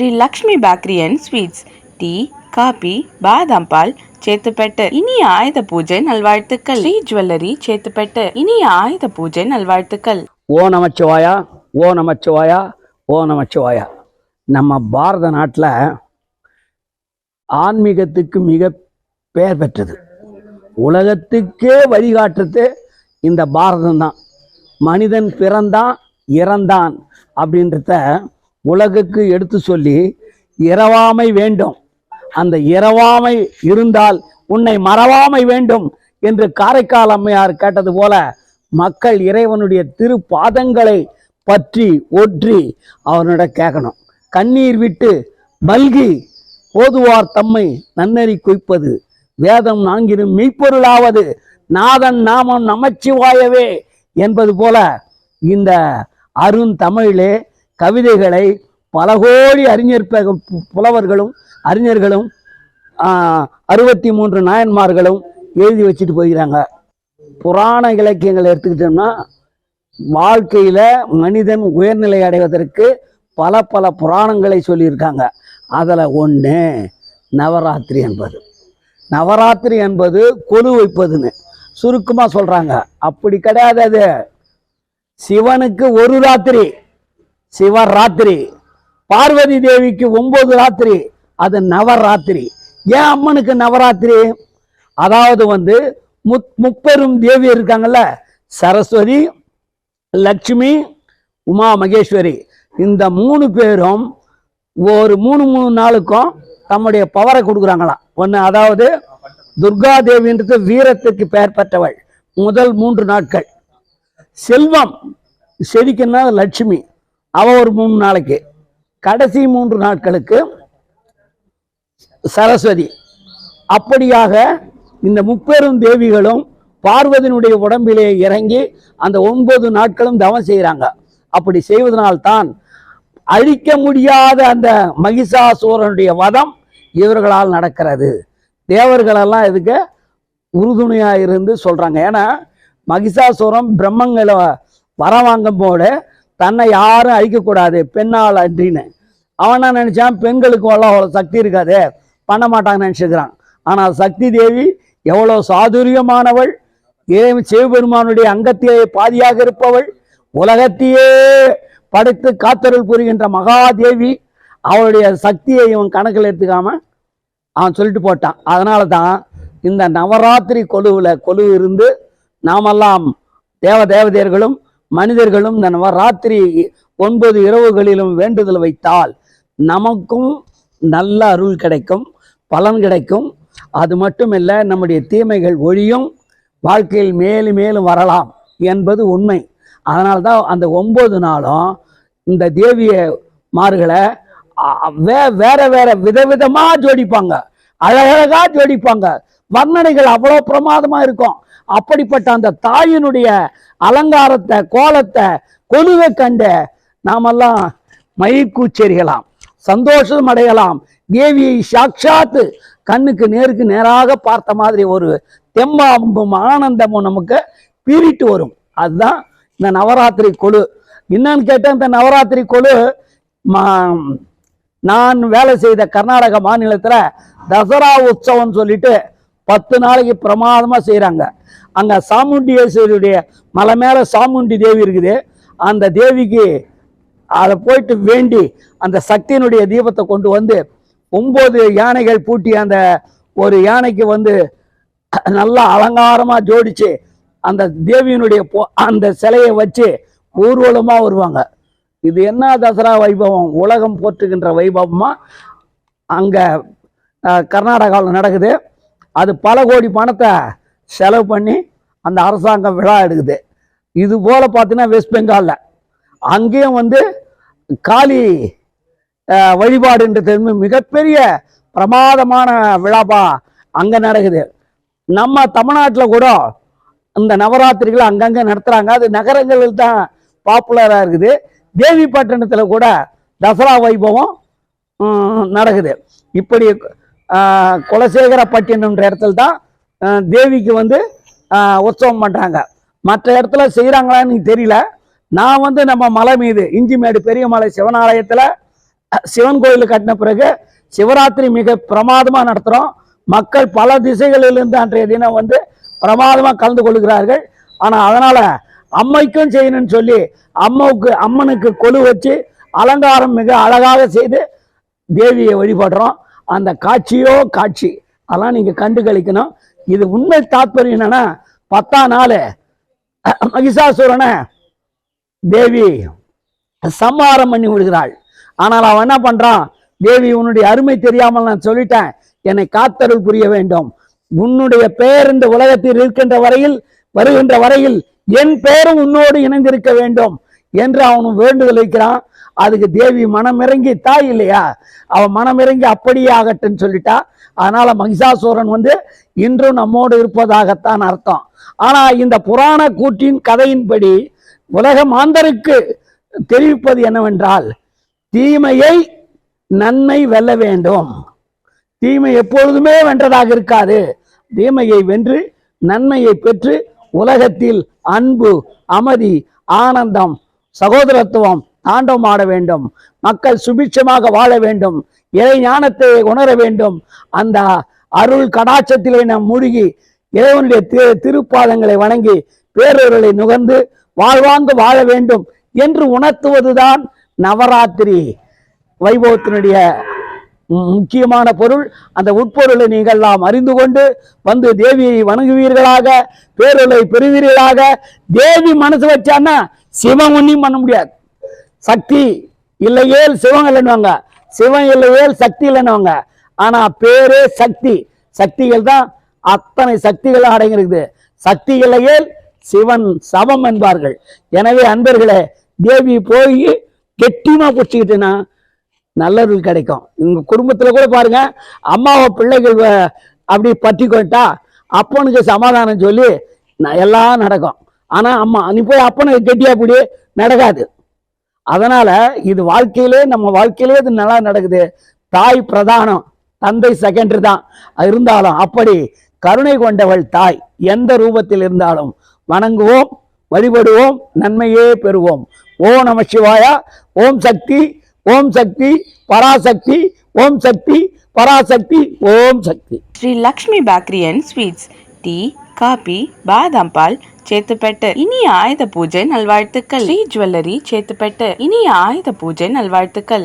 Sri Lakshmi bakery and sweets. Tea coffee பாதாம் பால் சேத்துப்பேட்டு. இனிய ஆயுத பூஜை நல்வாழ்த்துக்கள். ஸ்ரீ ஜுவல்லரி சேத்துப்பேட்டு. இனிய ஆயுத பூஜை நல்வாழ்த்துக்கள். ஓ நமச்சிவாயா ஓ நமச்சிவாயா ஓ நமச்சிவாயா. நம்ம பாரத நாட்டில் ஆன்மீகத்துக்கு மிக பெயர் பெற்றது. உலகத்துக்கே வழிகாட்டுறது இந்த பாரதம்தான். மனிதன் பிறந்தான் இறந்தான் அப்படின்றத உலகுக்கு எடுத்து சொல்லி இரவாமை வேண்டும். அந்த இரவாமை இருந்தால் உன்னை மறவாமை வேண்டும் என்று காரைக்கால் அம்மையார் கேட்டது போல மக்கள் இறைவனுடைய திரு பாதங்களை பற்றி ஒற்றி அவனிட கேட்கணும் கண்ணீர் விட்டு மல்கி போதுவார் தம்மை நன்னறி குய்ப்பது. வேதம் நான்கினும் மெய்ப்பொருளாவது நாதன் நாமம் நமச்சிவாயவே என்பது போல இந்த அருந்தமிழிலே கவிதைகளை பல கோடி அறிஞர் பு- புலவர்களும் அறிஞர்களும் அறுபத்தி மூன்று நாயன்மார்களும் எழுதி வச்சுட்டு போகிறாங்க புராண இலக்கியங்களை எடுத்துக்கிட்டோம்னா வாழ்க்கையில் மனிதன் உயர்நிலை அடைவதற்கு பல பல புராணங்களை சொல்லியிருக்காங்க. அதில் ஒன்று நவராத்திரி என்பது. நவராத்திரி என்பது கொலு வைப்பதுன்னு சுருக்கமாக சொல்கிறாங்க அப்படி கிடையாது அது. சிவனுக்கு ஒரு ராத்திரி. சிவராத்திரி. பார்வதி தேவிக்கு ஒன்பது ராத்திரி அது நவராத்திரி. ஏன் அம்மனுக்கு நவராத்திரி? அதாவது வந்து முத் முப்பெரும் தேவி இருக்காங்கல்ல சரஸ்வதி லட்சுமி உமா மகேஸ்வரி. இந்த மூணு பேரும் ஒரு மூணு மூணு நாளுக்கும் தம்முடைய பவரை கொடுக்குறாங்களாம். ஒன்று அதாவது துர்கா தேவின்றது வீரத்துக்கு பெயர் பெற்றவள். முதல் மூன்று நாட்கள். செல்வம் செடிக்குன்னா லட்சுமி. அவ ஒரு மூணு நாளைக்கு கடைசி மூன்று நாட்களுக்கு சரஸ்வதி. அப்படியாக இந்த முப்பெரும் தேவிகளும் பார்வதியினுடைய உடம்பிலே இறங்கி அந்த ஒன்பது நாட்களும் தவம் செய்கிறாங்க. அப்படி செய்வதனால்தான் அழிக்க முடியாத அந்த மகிஷாசூரனுடைய வதம் இவர்களால் நடக்கிறது. தேவர்களெல்லாம் இதுக்கு உறுதுணையா இருந்து சொல்றாங்க. ஏன்னா மகிஷாசுரம் பிரம்மங்களை வர வாங்கும் போது தன்னை யாரும் அழிக்கக்கூடாது பெண்ணால் அன்றின்னு அவனா நினச்சான்? பெண்களுக்கு அவ்வளோ அவ்வளோ சக்தி இருக்காது பண்ண மாட்டாங்கன்னு நினச்சிக்கிறான் ஆனால் சக்தி தேவி எவ்வளோ சாதுரியமானவள் ஏ சிவபெருமானுடைய அங்கத்திலே பாதியாக இருப்பவள் உலகத்தையே படைத்து காத்தருள் புரிகின்ற மகாதேவி அவளுடைய சக்தியை இவன் கணக்கில் எடுத்துக்காம அவன் சொல்லிட்டு போட்டான். அதனால தான் இந்த நவராத்திரி கொலுவில் கொலு இருந்து நாமெல்லாம் தேவ தேவதையர்களும் மனிதர்களும் இந்த ராத்திரி ஒன்பது இரவுகளிலும் வேண்டுதல் வைத்தால் நமக்கும் நல்ல அருள் கிடைக்கும் பலன் கிடைக்கும். அது மட்டுமில்லை நம்முடைய தீமைகள் ஒழியும் வாழ்க்கையில் மேலும் மேலும் வரலாம் என்பது உண்மை. அதனால தான் அந்த ஒன்பது நாளும் இந்த தேவிய மார்களை வே வேற வேற விதவிதமாக ஜோடிப்பாங்க. அழகழகா ஜோடிப்பாங்க. வர்ணனைகள் அவ்வளோ பிரமாதமாக இருக்கும். அப்படிப்பட்ட அந்த தாயினுடைய அலங்காரத்தை கோலத்தை கொலுவை கண்டு நாமெல்லாம் மயிர்கூச்செறியலாம் சந்தோஷம் அடையலாம். தேவியை சாட்சாத்து கண்ணுக்கு நேருக்கு நேராக பார்த்த மாதிரி ஒரு தெம்பாம்பும் ஆனந்தமும் நமக்கு பீறிட்டு வரும். அதுதான் இந்த நவராத்திரி கொழு. என்னன்னு கேட்டால் இந்த நவராத்திரி கொழு மா- நான் வேலை செய்த கர்நாடக மாநிலத்தில் தசரா உற்சவம்னு சொல்லிட்டு பத்து நாளைக்கு பிரமாதமாக செய்கிறாங்க அங்கே சாமுண்டீஸ்வரியுடைய மலை மேலே சாமுண்டி தேவி இருக்குது. அந்த தேவிக்கு அதை போயிட்டு வேண்டி அந்த சக்தியினுடைய தீபத்தை கொண்டு வந்து ஒம்பது யானைகள் பூட்டி அந்த ஒரு யானைக்கு வந்து நல்லா அலங்காரமாக ஜோடிச்சு அந்த தேவியினுடைய பொ- அந்த சிலையை வச்சு ஊர்வலமாக வருவாங்க. இது என்ன தசரா வைபவம்? உலகம் போற்றுகின்ற வைபவமாக அங்கே கர்நாடகாவில் நடக்குது. அது பல கோடி பணத்தை செலவு பண்ணி அந்த அரசாங்கம் விழா எடுக்குது. இது போல் பார்த்தீங்கன்னா வெஸ்ட் பெங்காலில் அங்கேயும் வந்து காளி வழிபாடு வழிபாடுன்றது வந்து மிகப்பெரிய பிரமாதமான விழாப்பா அங்கே நடக்குது. நம்ம தமிழ்நாட்டில் கூட இந்த நவராத்திரிகளை அங்கங்கே நடத்துகிறாங்க அது நகரங்களில் தான் பாப்புலராக இருக்குது. தேவிப்பட்டினத்தில் கூட தசரா வைபவம் நடக்குது. இப்படி குலசேகரப்பட்டினம்ன்ற இடத்துல தான் தேவிக்கு வந்து உற்சவம் பண்ணுறாங்க மற்ற இடத்துல செய்கிறாங்களான்னு எனக்கு தெரியல. நான் வந்து நம்ம மலை மீது இஞ்சிமேடு பெரிய மலை சிவனாலயத்தில் சிவன் கோயில் கட்டின பிறகு சிவராத்திரி மிக பிரமாதமாக நடத்துகிறோம் மக்கள் பல திசைகளிலிருந்து அன்றைய தினம் வந்து பிரமாதமாக கலந்து கொள்கிறார்கள். ஆனால் அதனால் அம்மைக்கும் செய்யணும்னு சொல்லி அம்மாவுக்கு அம்மனுக்கு கொலு வச்சு அலங்காரம் மிக அழகாக செய்து தேவியை வழிபடுறோம். அந்த காட்சியோ காட்சி. அதெல்லாம் நீங்கள் கண்டு கழிக்கணும் இது உண்மை தாற்பயம் என்னன்னா பத்தாம் நாள் மகிஷாசுரனை தேவி சம்ஹாரம் பண்ணி விடுகிறாள். ஆனால் அவன் என்ன பண்ணுறான் தேவி உன்னுடைய அருமை தெரியாமல் நான் சொல்லிட்டேன். என்னை காத்தருள் புரிய வேண்டும். உன்னுடைய பெயர் இந்த உலகத்தில் இருக்கின்ற வரையில் வருகின்ற வரையில் என் பெயரும் உன்னோடு இணைந்திருக்க வேண்டும் என்று அவனும் வேண்டுதல் வைக்கிறான். அதுக்கு தேவி மனமிறங்கி தாய் இல்லையா? அவன் மனமிறங்கி அப்படியே ஆகட்டும்னு சொல்லிட்டா. அதனால மகிஷாசுரன் வந்து இன்றும் நம்மோடு இருப்பதாகத்தான் அர்த்தம். ஆனா இந்த புராண கூற்றின் கதையின்படி உலக மாந்தருக்கு தெரிவிப்பது என்னவென்றால் தீமையை நன்மை வெல்ல வேண்டும். தீமை எப்பொழுதுமே வென்றதாக இருக்காது. தீமையை வென்று நன்மையை பெற்று உலகத்தில் அன்பு அமைதி ஆனந்தம் சகோதரத்துவம் தாண்டவமாட வேண்டும். மக்கள் சுபிட்சமாக வாழ வேண்டும். இறை ஞானத்தை உணர வேண்டும். அந்த அருள் கடாட்சத்திலே நாம் மூழ்கி இறைவனுடைய திரு திருப்பாதங்களை வணங்கி பேரொருளை நுகர்ந்து வாழ்வாங்கு வாழ வேண்டும் என்று உணர்த்துவதுதான் நவராத்திரி. வைபவத்தினுடைய முக்கியமான பொருள். அந்த உட்பொருளை நீங்கள் எல்லாம் அறிந்து கொண்டு வந்து தேவியை வணங்குவீர்களாக பேரொருளை பெறுவீர்களாக. தேவி மனசு வச்சான்னா சிவம் ஒன்றையும் பண்ண முடியாது. சக்தி இல்லையேல் சிவம் இல்லைன்னுவாங்க. சிவம் இல்லையேல் சக்தி இல்லைன்னுவாங்க. ஆனா பேரே சக்தி. சக்திகள் தான் அத்தனை சக்திகளும் அடங்கியிருக்குது. சக்தி இல்லையேல் சிவன் சமம் என்பார்கள். எனவே அன்பர்களே தேவி போய் கெட்டியமா பிடிச்சிக்கிட்டுனா நல்லவர்கள் கிடைக்கும். உங்க குடும்பத்துல கூட பாருங்க அம்மாவை பிள்ளைகள் அப்படி பற்றி கொண்டா அப்பனுக்கு சமாதானம் சொல்லி எல்லாம் நடக்கும். ஆனா அம்மா நீ போய் அப்பனுக்கு கெட்டியா பிடி. நடக்காது. அதனால இது வாழ்க்கையிலே நம்ம வாழ்க்கையிலே இது நல்லா நடக்குது. தாய் பிரதானம் தந்தை செகண்டரி தான். இருந்தாலும் அப்படி கருணை கொண்டவள் தாய் எந்த ரூபத்தில் இருந்தாலும் வணங்குவோம் வழிபடுவோம் நன்மையே பெறுவோம். ஓ நம சிவாயா ஓம் சக்தி ஓம் சக்தி பராசக்தி ஓம் சக்தி பராசக்தி ஓம் Shakti. Sri Lakshmi bakery and sweets tea coffee பாதாம் பால் சேத்துப்பட்டு. இனிய ஆயுத பூஜை நல்வாழ்த்துக்கள். ஸ்ரீ ஜுவல்லரி சேத்துப்பட்டு. இனிய ஆயுத பூஜை நல்வாழ்த்துக்கள்.